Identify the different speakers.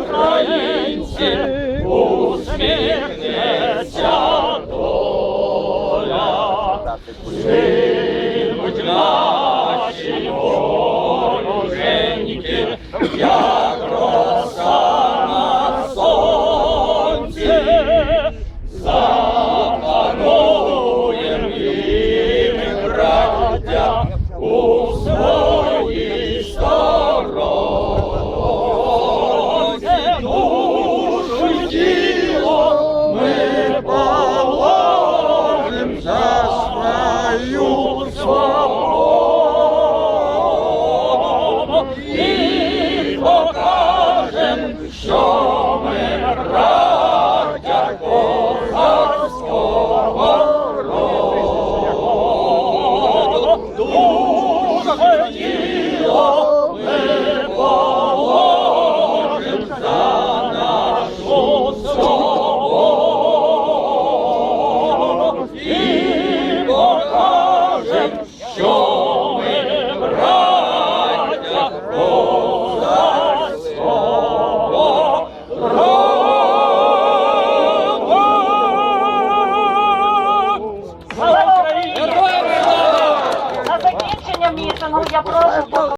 Speaker 1: Українці, усміхнеться доля. Наші Show me a
Speaker 2: комісію. Ну я прошу.